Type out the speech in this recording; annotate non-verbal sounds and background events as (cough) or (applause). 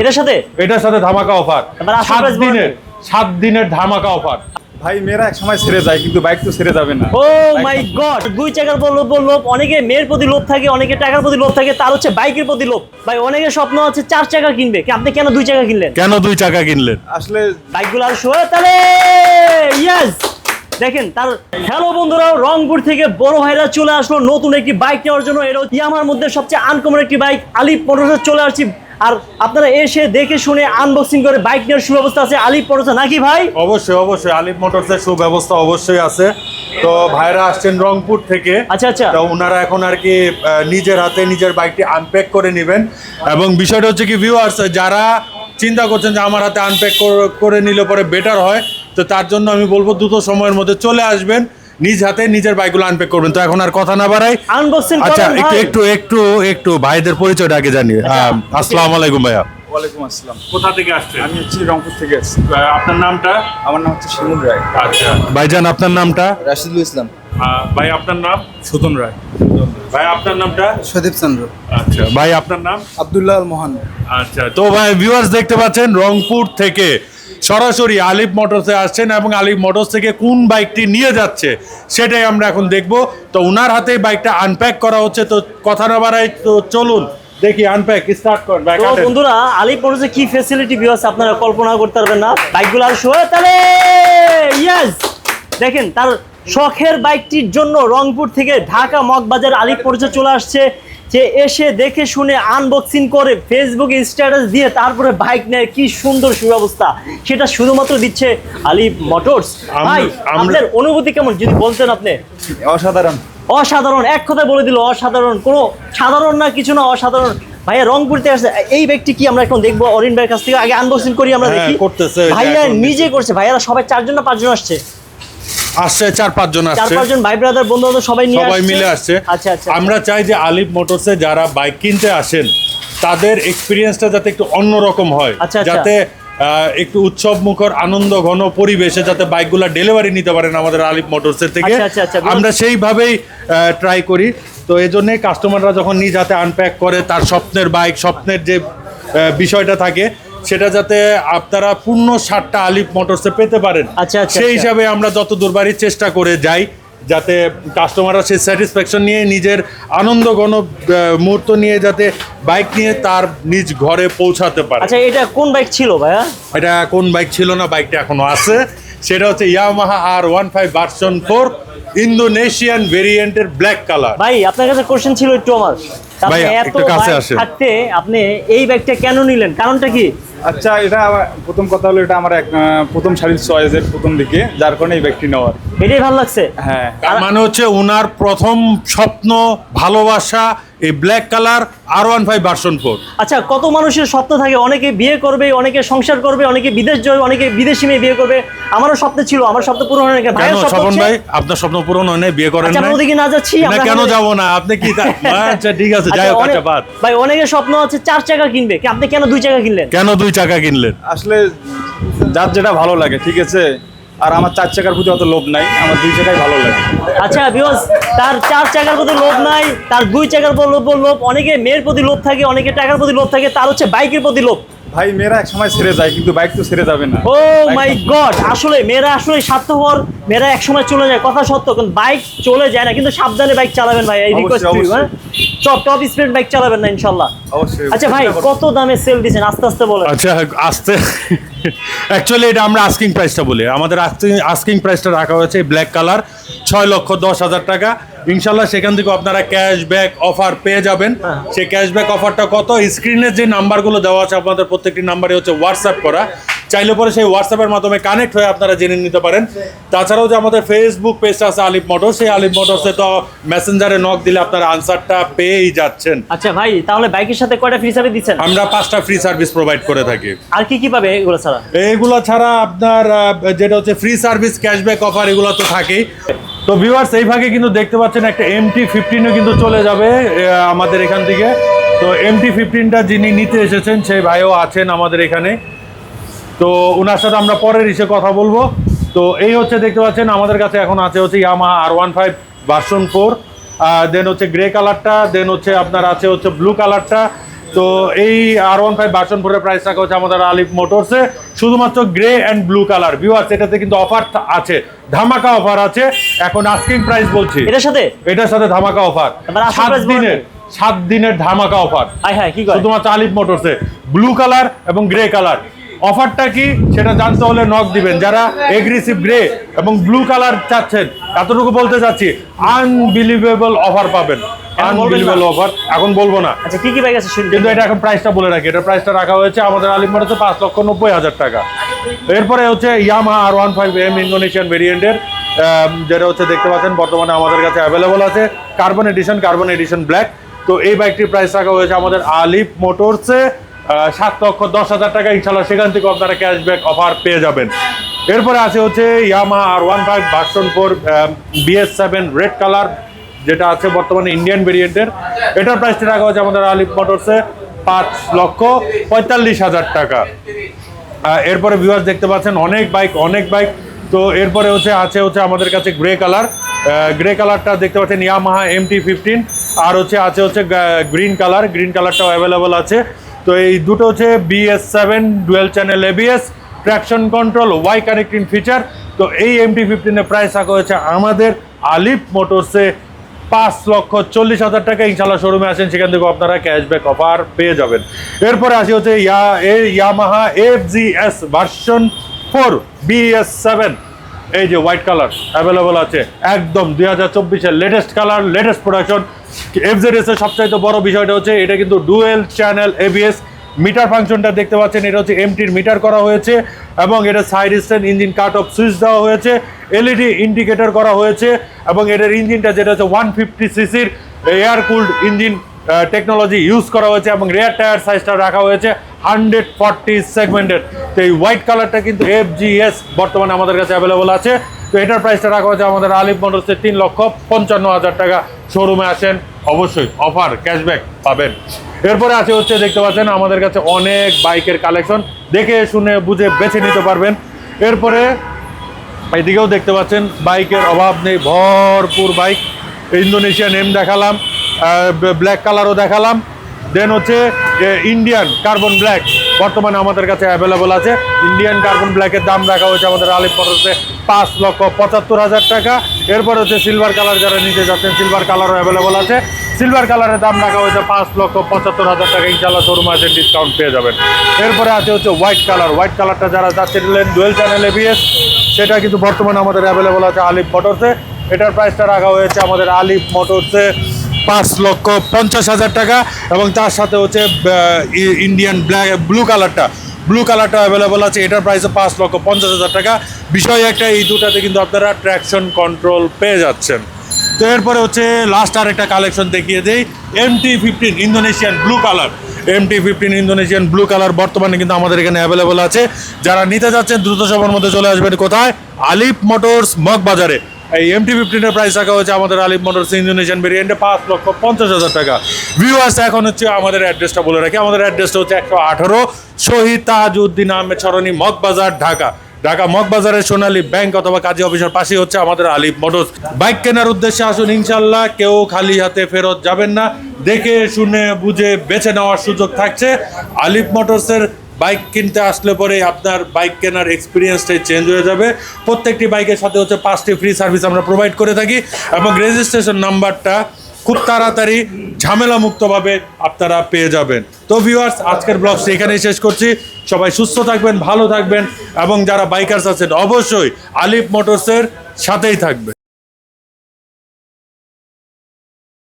এটার সাথে? এটার সাথে ধামাকা অফার সাত দিনের সাত দিনের ধামাকা অফার ভাই মেয়েরা এক সময় ছেড়ে যায় কিন্তু বাইক তো ছেড়ে যাবে না। ও মাই গড দুই চাকার লোভ লোভ অনেকে মেয়ের প্রতি লোভ থাকে অনেকে টাকার প্রতি লোভ থাকে তার হচ্ছে বাইকের প্রতি লোভ। ভাই অনেকের স্বপ্ন আছে চার চাকা কিনবে। কি আপনি কেন দুই চাকা কিনলেন? কেন দুই চাকা কিনলেন? আসলে বাইকগুলো আর শোয়ে তাহলে ইয়েস দেখেন তার হ্যালো বন্ধুরা রংপুর থেকে বড় ভাইরা চলে আসলো নতুন একটি বাইক নেওয়ার জন্য। এটা ইয়ামার মধ্যে সবচেয়ে আনকমন একটি বাইক আলিপ মোটরসে চলে আসছি। আর আপনারা এসে দেখে শুনে আনবক্সিং করে বাইক নেওয়ার সুব্যবস্থা আছে। আলিফ মোটরসে নাকি ভাই? অবশ্যই অবশ্যই। আলিফ মোটরসের সুব্যবস্থা অবশ্যই আছে। তো ভাইরা আসছেন রংপুর থেকে। আচ্ছা আচ্ছা। তো ওনারা এখন আর কি নিজের হাতে নিজের বাইকটি আনপ্যাক করে নেবেন। এবং বিষয়টা হচ্ছে কি ভিউয়ার্স যারা চিন্তা করছেন যে আমার হাতে আনপ্যাক করে নিলে পরে বেটার হয় তো তার জন্য আমি বলব দ্রুত সময়ের মধ্যে চলে আসবেন। নিজ হাতে নিজের বাইকগুলো আনপ্যাক করবেন। তো এখন আর কথা না বাড়াই আনবক্সিং আচ্ছা একটু একটু একটু একটু ভাইদের পরিচয়টা আগে জানি আহ, আসসালামু আলাইকুম ভাইয়া। ওয়ালাইকুম আসসালাম। কোথা থেকে আসছেন? আমি হচ্ছি রংপুর থেকে আসছি। আপনার নামটা? আমার নাম হচ্ছে শিমুল রায়। আচ্ছা। ভাইজান আপনার নামটা? রাশিদুল ইসলাম। ভাই আপনার নাম? সুদন রায়। ভাই আপনার নামটা? সদীপ চন্দ্র। আচ্ছা। ভাই আপনার নাম? আবদুল্লাহ আল মোহান। আচ্ছা। তো ভাই ভিউয়ার্স দেখতে পাচ্ছেন রংপুর থেকে সরাসরি আলিফ মোটরসে আসছেন এবং আলিফ মোটরস থেকে কোন বাইকটি নিয়ে যাচ্ছে সেটাই আমরা এখন দেখব। তো ওনার হাতে বাইকটা আনপ্যাক করা হচ্ছে। তো কথা না বাড়াই তো চলুন দেখি আনপ্যাক স্টার্ট কর ব্যাক তো বন্ধুরা আলিপ মোটরসে কি ফ্যাসিলিটি ভিউয়ার্স আপনারা কল্পনা করতে পারবেন না? বাইকগুলো আর শোয়ে তাহলে ইয়েস দেখেন তার শখের বাইকটির জন্য রংপুর থেকে ঢাকা মগবাজার আলিপ মোটরসে চলে আসছে। যে এসে দেখে শুনে আনবক্সিং করে ফেসবুকে স্ট্যাটাস দিয়ে তারপরে বাইক নেয় কি সুন্দর সুব্যবস্থা। সেটা শুধুমাত্র দিচ্ছে আলিপ মোটরস। ভাই আপনার অনুভূতি কেমন? যদি বলতেন আপনি। অসাধারণ। অসাধারণ এক কথায় বলে দিল অসাধারণ। কোনো সাধারণ না কিছু না অসাধারণ। ভাইয়া রংপুরতে আসছে এই ব্যক্তি কি আমরা এখন দেখব? অরিন ভাইয়ের কাছ থেকে আগে আনবক্সিং করি আমরা হ্যাঁ, দেখি। করতেছে, ভাইয়া নিজে করছে ভাইয়ারা সবাই চারজন না পাঁচজন আসছে? আসছে চার পাঁচজন চার আসছে পাঁচজন ভাই ব্রাদার বন্ধু বান্ধব সবাই নিয়ে সবাই। মিলে আসছে আচ্ছা আচ্ছা আমরা চাই যে আলিফ মোটরসে যারা বাইক কিনতে আসেন তাদের এক্সপিরিয়েন্সটা যাতে একটু অন্যরকম হয় আচ্ছা, আচ্ছা। যাতে একটু উৎসব মুখর আনন্দ ঘন পরিবেশে যাতে বাইকগুলো ডেলিভারি নিতে পারেন আমাদের আলিফ মোটরসের থেকে আচ্ছা, আচ্ছা, আচ্ছা। আমরা সেইভাবেই ট্রাই করি তো এই জন্যই কাস্টমাররা যখন নিজ হাতে আনপ্যাক করে তার স্বপ্নের বাইক স্বপ্নের যে বিষয়টা থাকে সেটা যাতে আপনারা পূর্ণ সারটা আলিফ মোটরসে পেতে পারেন। আচ্ছা, আচ্ছা, সেই আচ্ছা। হিসাবে আমরা যত দুর্বারই চেষ্টা করে যাই যাতে কাস্টমাররা সেই স্যাটিসফ্যাকশন নিয়ে নিজের আনন্দ ঘন মুহূর্ত নিয়ে যাতে বাইক নিয়ে তার নিজ ঘরে পৌঁছাতে পারে। আচ্ছা এটা কোন বাইক ছিল ভাইয়া? এটা কোন বাইক ছিল না বাইকটা এখনও আছে। সেটা হচ্ছে Yamaha R one five version four Indonesian ভেরিয়েন্টের ব্ল্যাক কালার ভাই আপনার কাছে কোশ্চেন ছিল একটু আমার। ভাই, এত একটু কাছে আসেন। থাকতে আপনি এই ব্যাগটা কেন নিলেন? কারণটা কি? আচ্ছা এটা প্রথম কথা হলো এটা আমার এক প্রথম শাড়ির চয়েসের প্রথম দিকে যার কারণে এই ব্যাগটি নেওয়ার। এটাই ভালো লাগছে। হ্যাঁ। তার মানে হচ্ছে ওনার প্রথম স্বপ্ন ভালোবাসা এই black colour R one five version four আচ্ছা কত মানুষের স্বপ্ন থাকে? অনেকে বিয়ে করবে অনেকে সংসার করবে অনেকে বিদেশ যাবে অনেকে বিদেশি মেয়ে বিয়ে করবে। আমারও স্বপ্ন ছিল আমার স্বপ্ন পূরণ হয় না কেন? স্বপ্ন ভাই আপনার স্বপ্ন পূরণ হয় নাই বিয়ে করেন আচ্ছা নাই। ওদিকে না যাচ্ছি না কেন যাব না? আপনি কি (laughs) আচ্ছা ঠিক আছে যাই আচ্ছা, হোক আচ্ছা বাদ। ভাই অনেকের স্বপ্ন আছে চার চাকা কিনবে। কি আপনি কেন দুই চাকা কিনলেন? কেন দুই চাকা কিনলেন? আসলে যার যেটা ভালো লাগে ঠিক আছে? আর আমার চার চাকার প্রতি অত লোভ নাই, আমার দুই চাকাই ভালো লাগে। আচ্ছা বিকজ তার চার চাকার প্রতি লোভ নাই, তার দুই চাকার লোভ লোভ, অনেকে মেয়ের প্রতি লোভ থাকে, অনেকে টাকার প্রতি লোভ থাকে, তার হচ্ছে বাইকের প্রতি লোভ। ভাই মেয়েরা এক সময় ছেড়ে যায় কিন্তু বাইক তো ছেড়ে যাবে না। ও মাই গড আসলে মেয়েরা আসলে স্বার্থপর মেয়েরা এক সময় চলে যায় কথা সত্য কিন্তু বাইক চলে যায় না কিন্তু সাবধানে বাইক চালাবেন ভাই এই রিকোয়েস্ট অবশ্যই। টপ টপ স্পিড বাইক চালাবেন না ইনশাল্লাহ। অবশ্যই আচ্ছা ভাই কত দামে সেল দিচ্ছেন আস্তে আস্তে বলেন। আচ্ছা আসতে। অ্যাকচুয়ালি এটা আমরা আস্কিং প্রাইসটা বলি। আমাদের আস্কিং প্রাইসটা রাখা হয়েছে ব্ল্যাক কালার ছয় লক্ষ দশ হাজার টাকা। ইনশাল্লাহ সেখান থেকে আপনারা ক্যাশব্যাক অফার পেয়ে যাবেন। হ্যাঁ। সেই ক্যাশব্যাক অফারটা কত? স্ক্রিনে যে নাম্বারগুলো দেওয়া আছে আপনাদের প্রত্যেকটি নাম্বারে হচ্ছে হোয়াটসঅ্যাপ করা। চাইলে পরে সেই হোয়াটসঅ্যাপের মাধ্যমে কানেক্ট হয়ে আপনারা জেনে নিতে পারেন। তাছাড়াও যে আমাদের ফেসবুক পেজটা আছে আলিফ মোটর সেই আলিফ মোটরসে তো মেসেঞ্জারে নক দিলে আপনারা আনসারটা পেয়েই যাচ্ছেন। আচ্ছা ভাই তাহলে বাইকের সাথে কয়টা ফ্রি সার্ভিস দিচ্ছেন? আমরা পাঁচটা ফ্রি সার্ভিস প্রোভাইড করে থাকি। আর কি কি পাবে এগুলো ছাড়া? এগুলো ছাড়া আপনার যেটা হচ্ছে ফ্রি সার্ভিস ক্যাশব্যাক অফার এগুলো তো থাকেই। তো ভিউয়ার্স এই ভাগে কিন্তু দেখতে পাচ্ছেন একটা এমটি ফিফটিনও কিন্তু চলে যাবে আমাদের এখান থেকে। তো এমটি ফিফটিনটা যিনি নিতে এসেছেন, সেই ভাইও আছেন আমাদের এখানে। তো ওনার সাথে আমরা পরের ইসে কথা বলব। তো এই হচ্ছে দেখতে পাচ্ছেন, আমাদের কাছে এখন আছে হচ্ছে Yamaha R one five version four then হচ্ছে গ্রে কালারটা দেন হচ্ছে আপনার আছে হচ্ছে ব্লু কালারটা তো এই আর ওয়ান ফাইভ ভার্সন ফোরের প্রাইস রাখা হচ্ছে আমাদের আলিফ মোটরসে শুধুমাত্র grey and blue colour viewers এটাতে কিন্তু অফার আছে। ধামাকা অফার আছে। এখন আস্কিং প্রাইস বলছি। এটার সাথে? এটার সাথে ধামাকা অফার সাত দিনের সাত দিনের ধামাকা অফার হাই হাই কি শুধুমাত্র আলিফ মোটরসে ব্লু কালার এবং গ্রে কালার অফারটা কি? সেটা জানতে হলে নক দিবেন। যারা এগ্রেসিভ গ্রে এবং ব্লু কালার চাচ্ছেন এতটুকু বলতে চাচ্ছি আনবিলিভেবল অফার পাবেন? আনবিলিভেবল অফার এখন বলব না। আচ্ছা কি কি বাইক আছে কিন্তু এটা এখন প্রাইসটা বলে রাখি। এটা প্রাইসটা রাখা হয়েছে আমাদের আলিম মোটরসে পাঁচ লক্ষ নব্বই হাজার টাকা। এরপরে হচ্ছে Yamaha R one five M Indonesian ভেরিয়েন্টের যেটা হচ্ছে দেখতে পাচ্ছেন বর্তমানে আমাদের কাছে অ্যাভেলেবল আছে। Carbon edition carbon edition black তো এই বাইকটির প্রাইস রাখা হয়েছে আমাদের আলিফ মোটরসে সাত লক্ষ দশ হাজার টাকা। ইনশাল্লাহ সেখান থেকে আপনারা ক্যাশব্যাক অফার পেয়ে যাবেন। এরপরে আছে হচ্ছে Yamaha R one five version four BS seven red colour যেটা আছে বর্তমানে ইন্ডিয়ান ভেরিয়েন্টের এটার প্রাইসটা রাখা হচ্ছে আমাদের আলিফ মোটরসে পাঁচ লক্ষ পঁয়তাল্লিশ হাজার টাকা। এরপরে ভিউয়ার্স দেখতে পাচ্ছেন অনেক বাইক অনেক বাইক তো এরপরে হচ্ছে, আছে হচ্ছে আমাদের কাছে গ্রে কালার গ্রে কালারটা দেখতে পাচ্ছেন ইয়ামাহা এম টি ফিফটিন আর হচ্ছে, আছে হচ্ছে গ্রিন কালার গ্রিন কালারটাও অ্যাভেলেবল আছে। তো এই দুটো হচ্ছে BS seven dual channel ABS traction control Y connecting feature তো এই এম টি ফিফটিনের প্রাইস রাখা হয়েছে আমাদের আলিফ মোটরসে পাঁচ লক্ষ চল্লিশ হাজার টাকা ইনশাল্লাহ শোরুমে আসেন, সেখান থেকে আপনারা ক্যাশব্যাক অফার পেয়ে যাবেন। এরপরে আসি হচ্ছে ইয়া এ Yamaha F G S version four BS seven এই যে হোয়াইট কালার অ্যাভেলেবল আছে, একদম দুই হাজার চব্বিশের latest colour latest production F Z S এর সবচাইতে বড় বিষয়টা হচ্ছে, এটা কিন্তু ডুয়েল চ্যানেল এবিএস মিটার ফাংশনটা দেখতে পাচ্ছেন, এটা হচ্ছে এমটির মিটার করা হয়েছে, এবং এটা side stand engine cut off switch দেওয়া হয়েছে। এলইডি ইন্ডিকেটর করা হয়েছে এবং এটার ইঞ্জিনটা যেটা হচ্ছে ওয়ান ফিফটি সিসির air cooled engine technology use করা হয়েছে এবং রেয়ার টায়ার সাইজটা রাখা হয়েছে হান্ড্রেড ফর্টি সেগমেন্টের তো এই হোয়াইট কালারটা কিন্তু এফ জি এস বর্তমানে আমাদের কাছে অ্যাভেলেবল আছে। তো এটার প্রাইসটা রাখা হয়েছে আমাদের আলিফ মোটরসে তিন লক্ষ পঞ্চান্ন হাজার টাকা। শোরুমে আসেন, অবশ্যই অফার ক্যাশব্যাক পাবেন। এরপরে আছে হচ্ছে দেখতে পাচ্ছেন আমাদের কাছে অনেক বাইকের কালেকশন দেখে শুনে বুঝে বেছে নিতে পারবেন। এরপরে এদিকেও দেখতে পাচ্ছেন, বাইকের অভাব নেই, ভরপুর বাইক। ইন্দোনেশিয়ান এম দেখালাম ব্ল্যাক কালারও দেখালাম। দেন হচ্ছে ইন্ডিয়ান কার্বন ব্ল্যাক বর্তমানে আমাদের কাছে অ্যাভেলেবল আছে। ইন্ডিয়ান কার্বন ব্ল্যাকের দাম রাখা হয়েছে আমাদের আলিপ মোটরসে পাঁচ লক্ষ পঁচাত্তর হাজার টাকা। এরপর হচ্ছে সিলভার কালার যারা নিতে যাচ্ছেন সিলভার কালারও অ্যাভেলেবল আছে। সিলভার কালারের দাম রাখা হয়েছে পাঁচ লক্ষ পঁচাত্তর হাজার টাকা। ইনশাল্লাহ শোরুম আছে ডিসকাউন্ট পেয়ে যাবেন। এরপরে আছে হচ্ছে হোয়াইট কালার হোয়াইট কালারটা যারা যাচ্ছিলেন ডুয়েল চ্যানেল এবিএস সেটা কিন্তু বর্তমানে আমাদের অ্যাভেলেবল আছে আলিফ মোটরসে এটার প্রাইসটা রাখা হয়েছে আমাদের আলিফ মোটরসে পাঁচ লক্ষ পঞ্চাশ হাজার টাকা। এবং তার সাথে হচ্ছে ইন্ডিয়ান ব্ল্যাক ব্লু কালারটা ব্লু কালারটা অ্যাভেলেবল আছে, এটার প্রাইসে পাঁচ লক্ষ পঞ্চাশ হাজার টাকা। বিষয় একটা, এই দুটাতে কিন্তু আপনারা ট্র্যাকশন কন্ট্রোল পেয়ে যাচ্ছেন। তো এরপরে হচ্ছে লাস্ট আর একটা কালেকশন দেখিয়ে দেই M T fifteen Indonesian blue colour M T fifteen Indonesian blue colour বর্তমানে কিন্তু আমাদের এখানে অ্যাভেলেবল আছে। যারা নিতে যাচ্ছেন, দ্রুত সময়ের মধ্যে চলে আসবেন কোথায়? আলিফ মোটরস মগ বাজারে এই এম টি ফিফটিনের প্রাইস রাখা হয়েছে আমাদের আলিফ মোটরস ইন্দোনেশিয়ান ভেরিয়েন্টে পাঁচ লক্ষ পঞ্চাশ হাজার টাকা। ভিউ ভিউয়ার্স এখন হচ্ছে আমাদের অ্যাড্রেসটা বলে রাখি। আমাদের অ্যাড্রেসটা হচ্ছে একশো আঠারো শহীদ তাজউদ্দিন আহমেদ সরণি মগবাজার, ঢাকা। ঢাকা মগবাজারের সোনালী ব্যাংক অথবা কাজী অফিসের পাশে হচ্ছে আমাদের আলিফ মোটরস। বাইক কেনার উদ্দেশ্যে আসুন ইনশাল্লাহ কেউ খালি হাতে ফেরত যাবেন না। দেখে, শুনে, বুঝে, বেছে নেওয়ার সুযোগ থাকছে। আলিফ মোটরসের বাইক কিনতে আসলে পরে আপনার বাইক কেনার এক্সপিরিয়েন্সটাই চেঞ্জ হয়ে যাবে। প্রত্যেকটি বাইকের সাথে হচ্ছে পাঁচটি ফ্রি সার্ভিস আমরা প্রোভাইড করে থাকি এবং রেজিস্ট্রেশন নাম্বারটা খুব তাড়াতাড়ি ঝামেলা মুক্তভাবে আপনারা পেয়ে যাবেন। তো ভিউয়ার্স আজকের ব্লগটি এখানেই শেষ করছি। সবাই সুস্থ থাকবেন ভালো থাকবেন এবং যারা বাইকার্স আছেন অবশ্যই আলিফ মোটরসের সাথেই থাকবেন।